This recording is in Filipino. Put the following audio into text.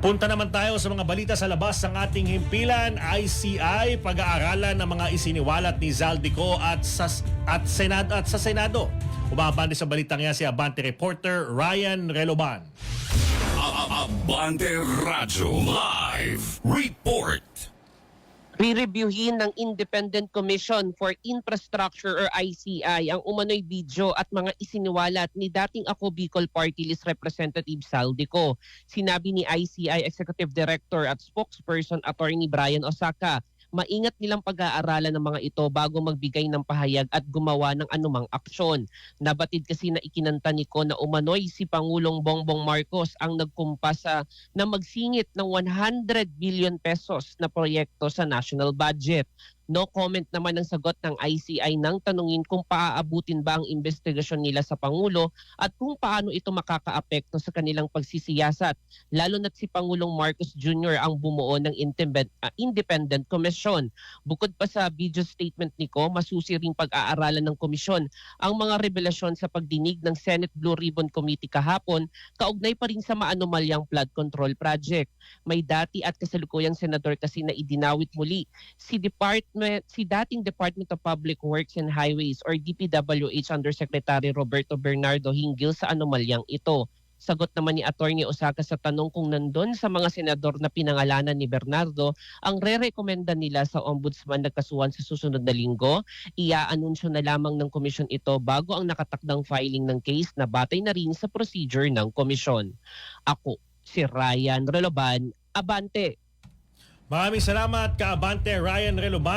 Punta naman tayo sa mga balita sa labas ng ating himpilan. ICI, pag-aaralan ng mga isiniwalat ni Zaldico at sa, at, Senado, at sa Senado. Umabante sa balitang yan si Abante reporter Ryan Reloban. Abante Radyo Live Report. Re-reviewin ng Independent Commission for Infrastructure or ICI ang umano'y video at mga isiniwalat ni dating ako Bicol Party List Representative Saldico. Sinabi ni ICI Executive Director at Spokesperson Attorney Brian Osaka, maingat nilang pag-aaralan ng mga ito bago magbigay ng pahayag at gumawa ng anumang aksyon. Nabatid kasi na ikinanta ni Ko na umano'y si Pangulong Bongbong Marcos ang nagkumpas sa na magsingit ng 100 billion pesos na proyekto sa national budget. No comment naman ang sagot ng ICI nang tanungin kung paaabutin ba ang investigasyon nila sa Pangulo at kung paano ito makakaapekto sa kanilang pagsisiyasat, lalo na't si Pangulong Marcos Jr. ang bumuo ng independent, ah, independent commission. Bukod pa sa video statement ni Ko, masusi ring pag-aaralan ng komisyon ang mga revelasyon sa pagdinig ng Senate Blue Ribbon Committee kahapon kaugnay pa rin sa maanomalyang flood control project. May dati at kasalukuyang senador kasi na idinawit muli si Department si dating Department of Public Works and Highways or DPWH Undersecretary Roberto Bernardo hinggil sa anomalyang ito. Sagot naman ni Attorney Osaka sa tanong kung nandun sa mga senador na pinangalanan ni Bernardo ang re-rekomenda nila sa ombudsman na kasuhan sa susunod na linggo, ia-anunsyo na lamang ng komisyon ito bago ang nakatakdang filing ng case na batay na rin sa procedure ng komisyon. Ako, si Ryan Reloban, Abante. Maraming salamat ka Abante Ryan Reloban.